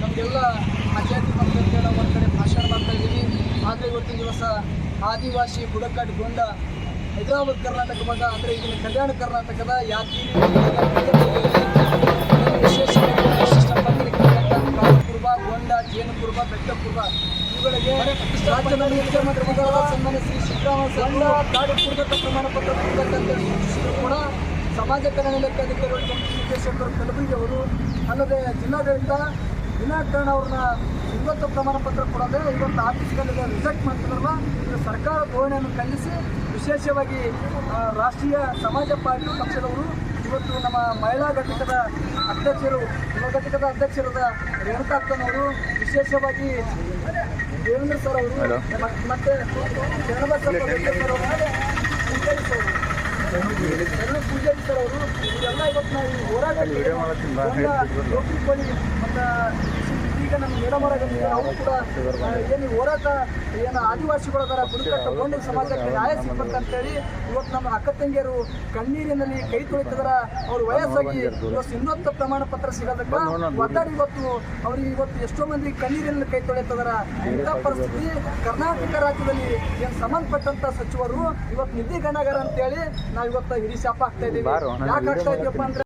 ನಮಗೆಲ್ಲ ಪಂಚಾಯತ್ ನಾವು ಒಂದು ಕಡೆ ಭಾಷಣ ಮಾಡ್ತಾ ಇದ್ದೀವಿ. ಆದರೆ ಇವತ್ತಿನ ದಿವಸ ಆದಿವಾಸಿ ಬುಡಕಟ್ಟು ಗೊಂಡ ಹೈದರಾಬಾದ್ ಕರ್ನಾಟಕ ಭಾಗ ಅಂದರೆ ಈಗಿನ ಕಲ್ಯಾಣ ಕರ್ನಾಟಕದ ಯಾದಗಿರಿ ಪಂಗಡಕ್ಕೆ ಕುರುಬ ಗೊಂಡ ಬೆಟ್ಟ ಬೆಟ್ಟಕುರುಬ ಇವುಗಳಿಗೆ ರಾಜ್ಯದ ಮುಖ್ಯಮಂತ್ರಿಗಳಾದ ಸನ್ಮಾನ ಶ್ರೀ ಸಿದ್ದರಾಮಯ್ಯ ಕಾಡು ಕುರುಬತ್ತ ಪ್ರಮಾಣ ಪತ್ರ ಕೂಡ ಸಮಾಜ ಕಲ್ಯಾಣ ಇಲಾಖೆ ಅಧಿಕಾರಿಗಳು ನಿರ್ದೇಶಕರು ಕಲಬುರಗಿ ಅವರು, ಅಲ್ಲದೆ ಜಿಲ್ಲಾಡಳಿತ ವಿನಾಕಾರಣ ಅವ್ರನ್ನ ಇವತ್ತು ಪ್ರಮಾಣ ಪತ್ರ ಕೊಡೋದೇ ಇವತ್ತು ಆಫೀಸ್ಗಳಲ್ಲಿ ರಿಜೆಕ್ಟ್ ಮಾಡ್ತಿದ್ರಲ್ಲ ಇದು ಸರ್ಕಾರ ಧೋರಣೆಯನ್ನು ಖಂಡಿಸಿ ವಿಶೇಷವಾಗಿ ರಾಷ್ಟ್ರೀಯ ಸಮಾಜ ಪಾರ್ಟಿ ಪಕ್ಷದವರು ಇವತ್ತು ನಮ್ಮ ಮಹಿಳಾ ಘಟಕದ ಅಧ್ಯಕ್ಷರು ಯುವ ಘಟಕದ ಅಧ್ಯಕ್ಷರಾದ ರೇಣುಕಾಕ್ತನವರು ವಿಶೇಷವಾಗಿ ದೇವೇಂದ್ರ ಸರ್ ಅವರು ಮತ್- ಮತ್ತೆ ಶರಣಬಸಪ್ಪ ರೆಡ್ಡಿ ಸರ್ ಅವರು ಪೂಜಾರಿ ಸರ್ ಅವರು. ಇವತ್ತು ನಾವು ಈ ಈಗ ನಮ್ಮ ಮೇಡಮರಾಗಲಿ ಅವರು ಕೂಡ ಏನು ಹೋರಾಟ, ಏನು ಆದಿವಾಸಿಗಳದಾರ ಬುಡಕಟ್ಟು ಗೊಂಡು ಸಮಾಜಕ್ಕೆ ನ್ಯಾಯ ಸಿಗ್ಬೇಕಂತೇಳಿ ಇವತ್ತು ನಮ್ಮ ಅಕ್ಕ ತಂಗಿಯರು ಕಣ್ಣೀರಿನಲ್ಲಿ ಕೈ ಅವ್ರ ವಯಸ್ಸಾಗಿ ಇವತ್ತು ಇನ್ನೊತ್ತ ಪ್ರಮಾಣ ಪತ್ರ ಸಿಗೋದಕ್ಕೆ ಒಟ್ಟಾರೆ ಇವತ್ತು ಅವ್ರಿಗೆ ಇವತ್ತು ಎಷ್ಟೋ ಮಂದಿ ಕಣ್ಣೀರಿನಲ್ಲಿ ಕೈ ತೊಳಿತಿದಾರ. ಇಂಥ ಪರಿಸ್ಥಿತಿ ಕರ್ನಾಟಕ ರಾಜ್ಯದಲ್ಲಿ ಏನು ಸಂಬಂಧಪಟ್ಟಂತ ಸಚಿವರು ಇವತ್ತು ನಿಧಿ ಗಣಗಾರ ಅಂತೇಳಿ ನಾವು ಇವತ್ತು ಹಿಡಿ ಶಾಪ ಆಗ್ತಾ ಇದ್ದೀವಿ ಯಾಕೆ ಆಗ್ತಾ ಇದೀವಪ್ಪ ಅಂದ್ರೆ